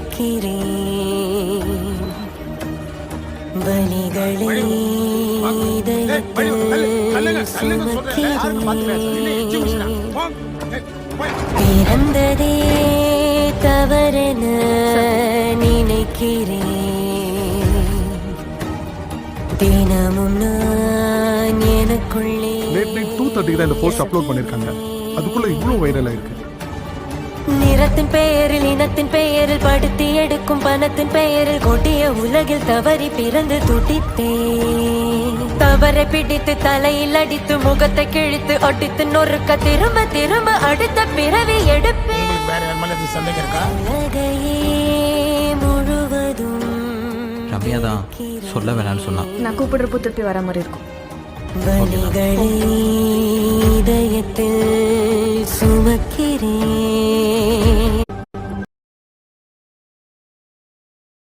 சுமக்கிறேன் வலிகளை பிறந்ததே தவறென நினைக்கிறேன். தினமும் நான் எனக்குள்ளே லேட் டூ தேர்ட்டிக்கு தான் இந்த போஸ்ட் அப்லோட் பண்ணியிருக்காங்க. அதுக்குள்ள இவ்வளோ வைரல் ஆயிருக்கு. நிறத்தின் பெயரில் இனத்தின் பெயரில் படுத்தி எடுக்கும் பணத்தின் பெயரில் கொடிய உலகில் தவறி பிறந்து துடித்தேன். தவறை பிடித்து தலையில் அடித்து முகத்தை கிழித்து ஒட்டித்து நொறுக்க திரும்ப திரும்ப அடுத்த பிறவி உலகையே முழுவதும் ரம்யா தான் சொல்ல வேணாம்னு சொன்னான் நான் கூப்பிடுறப்போ திருப்பி வர மாதிரி இருக்கும். வலிகளை இதயத்தில் சுமக்கிறேன்.